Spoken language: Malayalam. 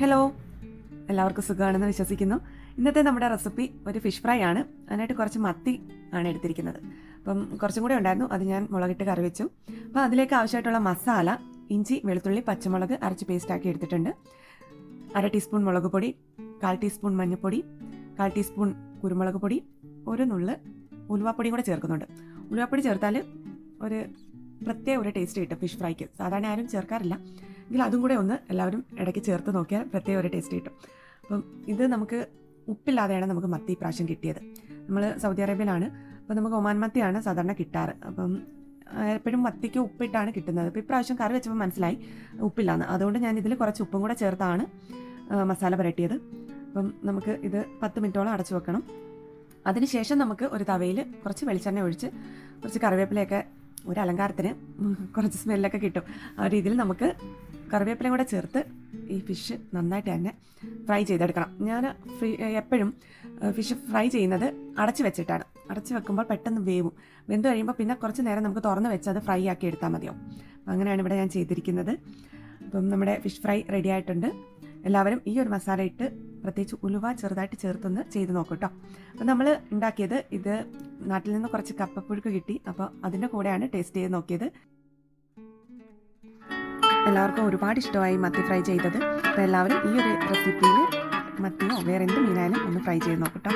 ഹലോ എല്ലാവർക്കും സുഖമാണെന്ന് വിശ്വസിക്കുന്നു. ഇന്നത്തെ നമ്മുടെ റെസിപ്പി ഒരു ഫിഷ് ഫ്രൈ ആണ്. അതിനായിട്ട് കുറച്ച് മത്തി ആണ് എടുത്തിരിക്കുന്നത്. അപ്പം കുറച്ചും കൂടെ ഉണ്ടായിരുന്നു. അത് ഞാൻ മുളകിട്ട് കറി വെച്ചു. അപ്പോൾ അതിലേക്ക് ആവശ്യമായിട്ടുള്ള മസാല ഇഞ്ചി വെളുത്തുള്ളി പച്ചമുളക് അരച്ച് പേസ്റ്റാക്കി എടുത്തിട്ടുണ്ട്. അര ടീസ്പൂൺ മുളക് പൊടി കാൽ ടീസ്പൂൺ മഞ്ഞൾപ്പൊടി കാൽ ടീസ്പൂൺ കുരുമുളക് പൊടി ഒരു നുള്ള് ഉലുവാപ്പൊടിയും കൂടെ ചേർക്കുന്നുണ്ട്. ഉലുവാപ്പൊടി ചേർത്താൽ ഒരു പ്രത്യേക ഒരു ടേസ്റ്റ് കിട്ടും ഫിഷ് ഫ്രൈക്ക് സാധാരണ ആരും ചേർക്കാറില്ല. എങ്കിൽ അതും കൂടെ ഒന്ന് എല്ലാവരും ഇടയ്ക്ക് ചേർത്ത് നോക്കിയാൽ പ്രത്യേക ഒരു ടേസ്റ്റ് കിട്ടും. അപ്പം ഇത് നമുക്ക് ഉപ്പില്ലാതെയാണ് നമുക്ക് മത്തി പ്രാവശ്യം കിട്ടിയത്. നമ്മൾ സൗദി അറേബ്യയിലാണ്. അപ്പോൾ നമുക്ക് ഒമാൻ മത്തിയാണ് സാധാരണ കിട്ടാറ്. അപ്പം എപ്പോഴും മത്തിക്ക് ഉപ്പിട്ടാണ് കിട്ടുന്നത്. അപ്പോൾ ഇപ്രാവശ്യം കറി വെച്ചപ്പോൾ മനസ്സിലായി ഉപ്പില്ലാന്ന്. അതുകൊണ്ട് ഞാൻ ഇതിൽ കുറച്ച് ഉപ്പും കൂടെ ചേർത്താണ് മസാല പുരട്ടിയത്. അപ്പം നമുക്ക് ഇത് പത്ത് മിനിറ്റോളം അടച്ചു വെക്കണം. അതിനുശേഷം നമുക്ക് ഒരു തവയിൽ കുറച്ച് വെളിച്ചെണ്ണ ഒഴിച്ച് കുറച്ച് കറിവേപ്പിലയൊക്കെ ഒരു അലങ്കാരത്തിന് കുറച്ച് സ്മെല്ലൊക്കെ കിട്ടും. ആ രീതിയിൽ നമുക്ക് കറിവേപ്പിലയും കൂടെ ചേർത്ത് ഈ ഫിഷ് നന്നായിട്ട് തന്നെ ഫ്രൈ ചെയ്തെടുക്കണം. ഞാൻ എപ്പോഴും ഫിഷ് ഫ്രൈ ചെയ്യുന്നത് അടച്ചു വെച്ചിട്ടാണ്. അടച്ചു വെക്കുമ്പോൾ പെട്ടെന്ന് വേവും. വെന്ത് കഴിയുമ്പോൾ പിന്നെ കുറച്ച് നേരം നമുക്ക് തുറന്ന് വെച്ച് അത് ഫ്രൈ ആക്കി എടുത്താൽ മതിയാവും. അങ്ങനെയാണ് ഇവിടെ ഞാൻ ചെയ്തിരിക്കുന്നത്. അപ്പം നമ്മുടെ ഫിഷ് ഫ്രൈ റെഡി ആയിട്ടുണ്ട്. എല്ലാവരും ഈ ഒരു മസാല ഇട്ട് പ്രത്യേകിച്ച് ഉലുവ ചെറുതായിട്ട് ചേർത്തൊന്ന് ചെയ്ത് നോക്കും കേട്ടോ അപ്പം നമ്മൾ ഉണ്ടാക്കിയത് ഇത് നാട്ടിൽ നിന്ന് കുറച്ച് കപ്പപ്പുഴുക്ക് കിട്ടി. അപ്പോൾ അതിന്റെ കൂടെയാണ് ടേസ്റ്റ് ചെയ്ത് നോക്കിയത്. എല്ലാവർക്കും ഒരുപാട് ഇഷ്ടമായി മത്തി ഫ്രൈ ചെയ്തത്. അപ്പോൾ എല്ലാവരും ഈ ഒരു റെസിപ്പിയിൽ മത്തിയോ വേറെ എന്ത് മീനായാലും ഒന്ന് ഫ്രൈ ചെയ്ത് നോക്കട്ടോ.